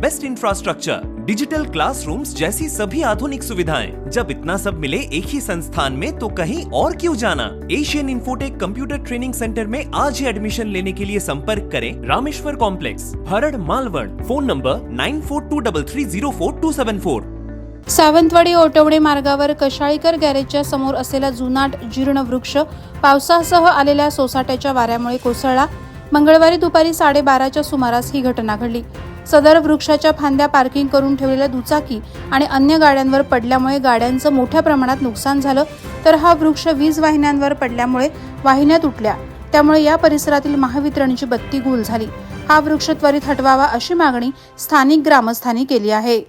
best infrastructure digital classrooms जैसी सभी आधुनिक सुविधाएं। जब इतना सब मिले एक ही संस्थान में तो कहीं और क्यों जाना? Asian Infotech computer training centre में आज ही एडमिशन लेने के लिए संपर्क करें Rameshwar complex Harad Malvan. Phone number nine four two double three zero four two seven four Sawantwadi Otavade मार्गावर कशाळीकर गॅरेजच्या समोर असलेला जुनाट जीर्ण वृक्ष पावसासह आलेल्या सोसाट्याच्या वाऱ्यामुळे कोसळला. मंगळवारी दुपारी साडेबाराच्या सुमारास ही घटना घडली. सदर वृक्षाच्या फांद्या पार्किंग करून ठेवलेल्या दुचाकी आणि अन्य गाड्यांवर पडल्यामुळे गाड्यांचं मोठ्या प्रमाणात नुकसान झालं तर हा वृक्ष वीज वाहिन्यांवर पडल्यामुळे वाहिन्या तुटल्या. त्यामुळे या परिसरातील महावितरणची बत्ती गुल झाली. हा वृक्ष त्वरित हटवावा अशी मागणी स्थानिक ग्रामस्थांनी केली आहे.